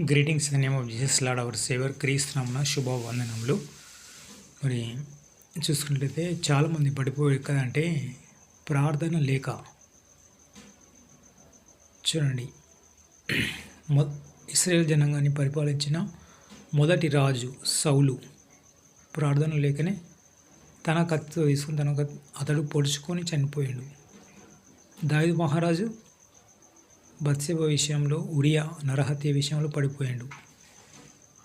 Greetings in name of Jesus lord our saviour క్రీస్తునామన శుభవందనములు. మరి చూసుకున్నట్లయితే చాలామంది పడిపోయి కదంటే ప్రార్థన లేక. చూడండి. మొ ఇస్రాయేల్ జనాంగాన్ని పరిపాలించిన మొదటి రాజు సౌలు ప్రార్థన లేకనే తన కత్తితో తీసుకుని తన కత్తి అతడు పొడుచుకొని చనిపోయాడు. దాయుడు మహారాజు బత్సేవ విషయంలో ఉరియా నరహత్య విషయంలో పడిపోయాడు.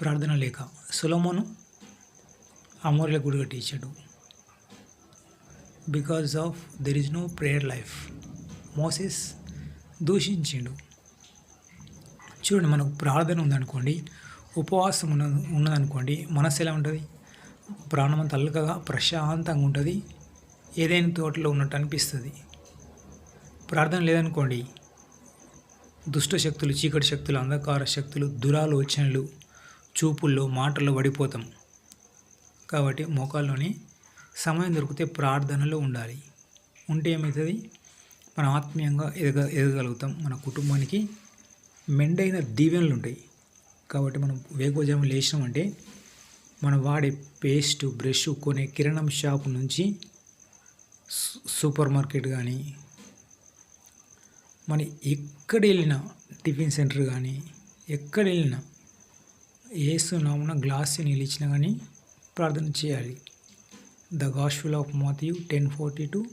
ప్రార్థన లేక సులమోను అమోర్ల గుడి కట్టించాడు because of there is no prayer life. Moses దూషించిండు. చూడండి మనకు ప్రార్థన ఉందనుకోండి ఉపవాసం ఉన్న ఉన్నదనుకోండి మనసు ఎలా ఉంటుంది? ప్రాణం తల్లకగా ప్రశాంతంగా ఉంటుంది. ఏదైనా తోటలో ఉన్నట్టు అనిపిస్తుంది. ప్రార్థన లేదనుకోండి దుష్ట శక్తులు చీకటి శక్తులు అంధకార శక్తులు దురాలోచనలు చూపుల్లో మాటల్లో పడిపోతాం. కాబట్టి మోకాల్లోని సమయం దొరికితే ప్రార్థనలో ఉండాలి. ఉంటే ఏమవుతుంది మనం ఆత్మీయంగా ఎదగ ఎదగలుగుతాం మన కుటుంబానికి మెండైన దీవెనలు ఉంటాయి కాబట్టి మనం వేగోజాము లేచినామంటే మనం వాడే పేస్ట్ బ్రష్ కొనే కిరణం షాప్ నుంచి సూపర్ మార్కెట్ కానీ మనం ఎక్కడ వెళ్ళినా టిఫిన్ సెంటర్ కానీ ఎక్కడ వెళ్ళినా ఏసునామున గ్లాస్ నీళ్ళు ఇచ్చినా కానీ ప్రార్థన చేయాలి. The gospel of Matthew ten forty two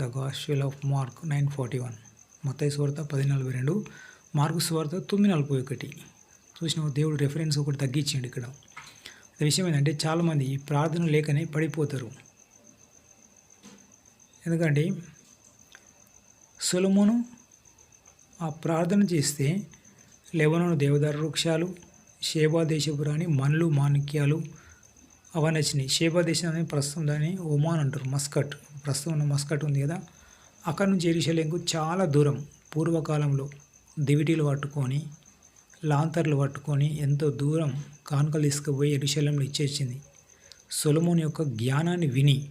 the gospel of Mark nine forty one మొత్తం స్వార్త పది నలభై రెండు మార్కు స్వార్థ తొమ్మిది నలభై ఒకటి. చూసిన దేవుడు రెఫరెన్స్ ఒకటి తగ్గించండి ఇక్కడ. విషయం ఏంటంటే చాలామంది ప్రార్థన లేకనే పడిపోతారు. ఎందుకంటే సొలమును ఆ ప్రార్థన చేస్తే లెవనను దేవదార వృక్షాలు షేబా దేశపు రాని మన్లు మాణిక్యాలు అవన్నీ వచ్చినాయి. షేబా దేశం అనేది ప్రస్తుతం దాన్ని ఒమాన్ అంటారు మస్కట్. ప్రస్తుతం ఉన్న మస్కట్ ఉంది కదా. అక్కడ నుంచి ఎరిశలేంకు చాలా దూరం. పూర్వకాలంలో దివిటీలు పట్టుకొని లాంతర్లు పట్టుకొని ఎంతో దూరం కానుకలు తీసుకుపోయి ఎరుశలంలో ఇచ్చేసింది. సొలమోని యొక్క జ్ఞానాన్ని విని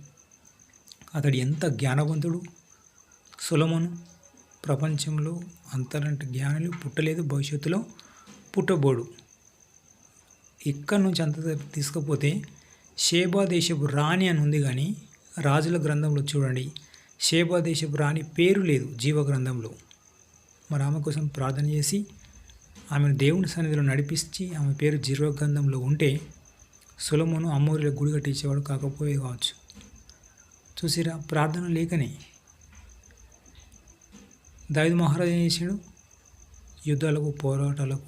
అతడు ఎంత జ్ఞానవంతుడు సొలమోను ప్రపంచంలో అంతరంటి జ్ఞానులు పుట్టలేదు భవిష్యత్తులో పుట్టబోడు. ఇక్కడ నుంచి అంత తీసుకపోతే షేబా దేశపు రాణి అని ఉంది కానీ రాజుల గ్రంథంలో చూడండి. షేబా దేశపు రాణి పేరు లేదు జీవ గ్రంథంలో మరి ఆమె కోసం ప్రార్థన చేసి ఆమెను దేవుని సన్నిధిలో నడిపించి ఆమె పేరు జీవ గ్రంథంలో ఉంటే సులమును అమ్మోరిలో గుడి కట్టించేవాడు కాకపోయే కావచ్చు. చూసిరా ప్రార్థన లేకనే దావిద్ మహారాజు ఏం చేశాడు? యుద్ధాలకు పోరాటాలకు